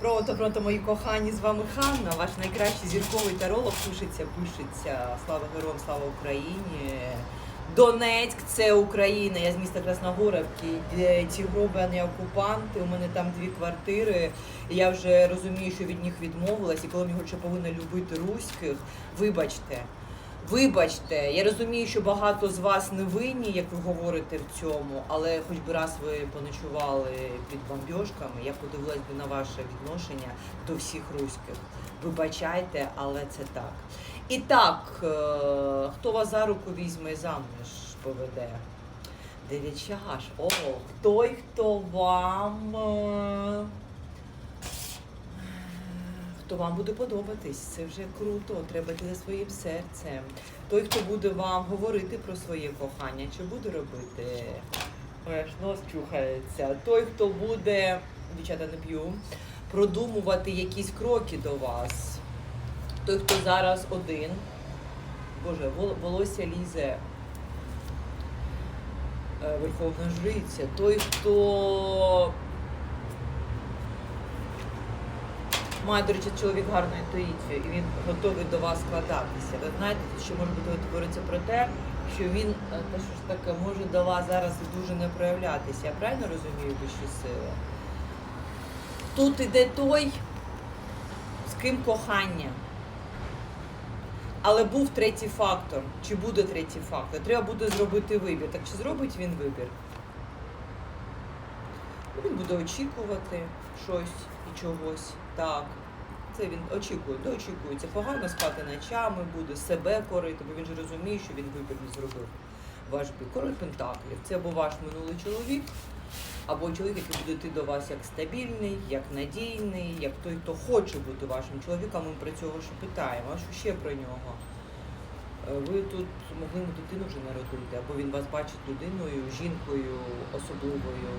Пронто, пронто, мої кохані, з вами Ханна, ваш найкращий зірковий таролог. Пишеться, пишеться. Слава героям, слава Україні. Донецьк це Україна. Я з міста Красногоровки. Ці гробані окупанти. У мене там дві квартири. Я вже розумію, що від них відмовилась. І коли мені ще повинна любити руських, вибачте. Вибачте, я розумію, що багато з вас не винні, як ви говорите в цьому, але хоч би раз ви поночували під бомбьошками, я подивилась би на ваше відношення до всіх руських. Вибачайте, але це так. І так, е, хто вас за руку візьме заміж поведе? Дев'ять чаш. О, той, хто вам. Хто вам буде подобатись, це вже круто. Треба йти за своїм серцем. Той, хто буде вам говорити про своє кохання, що буде робити? Аж нос чухається. Той, хто буде, дівчата не п'ю, продумувати якісь кроки до вас. Той, хто зараз один. Боже, волосся лізе. е, Верховна жриця. Той, хто має, до речі, чоловік гарну інтуїцію, і він готовий до вас складатися. Ви знаєте, що може бути говориться про те, що він е, та що ж таке може до вас зараз дуже не проявлятися. Я правильно розумію вищі сили? Тут іде той, з ким кохання. Але був третій фактор. Чи буде третій фактор? Треба буде зробити вибір. Так чи зробить він вибір? Він буде очікувати щось чогось. Так. Це він очікує, доочікується. Погано спати ночами буде, себе корити, бо він же розуміє, що він вибір не зробив. Ваш. Король Пентаклів. Це або ваш минулий чоловік, або чоловік, який буде йти до вас як стабільний, як надійний, як той, хто хоче бути вашим чоловіком. Ми про цього ж питаємо. А що ще про нього? Е, Ви тут могли йому дитину вже народити, або він вас бачить людиною, жінкою особливою,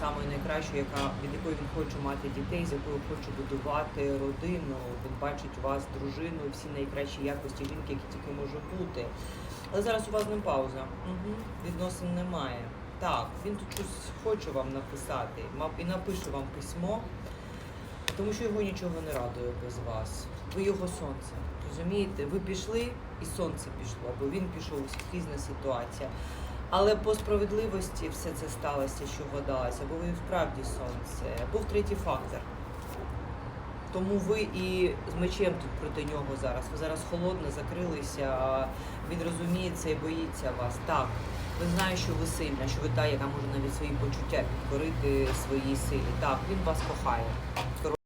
самою найкращою, яка від якої він хоче мати дітей, з якою хоче будувати родину. Він бачить вас дружину, всі найкращі якості жінки, які тільки може бути. Але зараз у вас не пауза. Угу. Відносин немає. Так, він тут щось хоче вам написати, і напише вам письмо, тому що його нічого не радує без вас. Ви його сонце. Розумієте? Ви пішли і сонце пішло, бо він пішов різна ситуація. Але по справедливості все це сталося, що гадалося, бо ви вправді сонце. Був третій фактор. Тому ви і з мечем тут проти нього зараз. Ви зараз холодно закрилися, він розуміється і боїться вас. Так, він знає, що ви сильна, що ви та, яка може навіть свої почуття підкорити своїй силі. Так, він вас кохає.